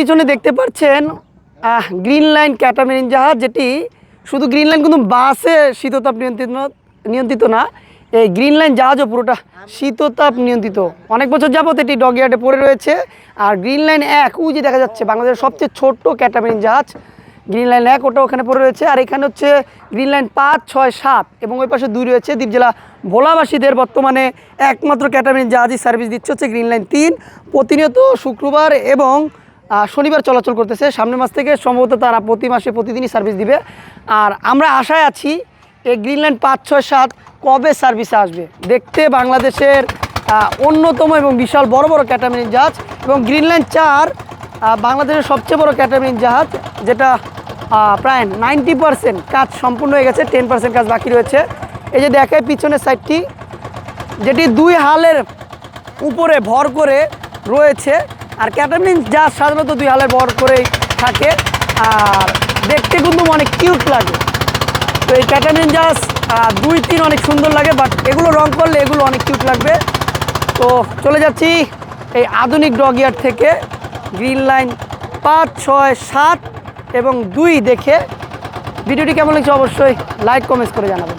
পিছনে দেখতে পাচ্ছেন গ্রিন লাইন ক্যাটামেরিন জাহাজ, যেটি শুধু গ্রিন লাইন কিন্তু বাসে শীততাপ নিয়ন্ত্রিত নিয়ন্ত্রিত না, এই গ্রিন লাইন জাহাজও পুরোটা শীততাপ নিয়ন্ত্রিত। অনেক বছর যাবত এটি ডগিয়ার্ডে পড়ে রয়েছে। আর গ্রিন লাইন এক, ওই যে দেখা যাচ্ছে, বাংলাদেশের সবচেয়ে ছোট্ট ক্যাটামেরিন জাহাজ গ্রিন লাইন এক, ওটা ওখানে পড়ে রয়েছে। আর এখানে হচ্ছে গ্রিন লাইন পাঁচ, ছয়, সাত এবং ওই পাশে দুই রয়েছে দ্বীপ জেলা ভোলাবাসীদের বর্তমানে একমাত্র ক্যাটামেরিন জাহাজই সার্ভিস দিচ্ছে। হচ্ছে গ্রিন লাইন তিন, প্রতিনিয়ত শুক্রবার এবং শনিবার চলাচল করতেছে। সামনের মাস থেকে সম্ভবত তারা প্রতি মাসে প্রতিদিনই সার্ভিস দিবে। আর আমরা আশায় আছি এই গ্রিনল্যান্ড পাঁচ, ছয়, সাত কবে সার্ভিসে আসবে? দেখতে বাংলাদেশের অন্যতম এবং বিশাল বড় বড় ক্যাটামিন জাহাজ এবং গ্রিনল্যান্ড চার বাংলাদেশের সবচেয়ে বড় ক্যাটামিন জাহাজ, যেটা প্রায় নাইনটি পার্সেন্ট কাজ সম্পূর্ণ হয়ে গেছে, টেন পার্সেন্ট কাজ বাকি রয়েছে। এই যে দেখায় পিছনের সাইডটি, যেটি দুই হালের উপরে ভর করে রয়েছে আর ক্যাটামিন যা সাধারণত দুই হালের ভর করেই থাকে। আর দেখতে কিন্তু অনেক কিউট লাগে। তো এই ক্যাটামিন জাহাজ আহ, দুই তিন অনেক সুন্দর লাগে বাট এগুলো রং করলে এগুলো অনেক কিউট লাগবে। তো চলে যাচ্ছি এই আধুনিক ডগিয়ার থেকে। গ্রিন লাইন পাঁচ ছয় সাত এবং দুই দেখে। ভিডিওটি কেমন লাগছে অবশ্যই লাইক কমেন্টস করে জানাবেন।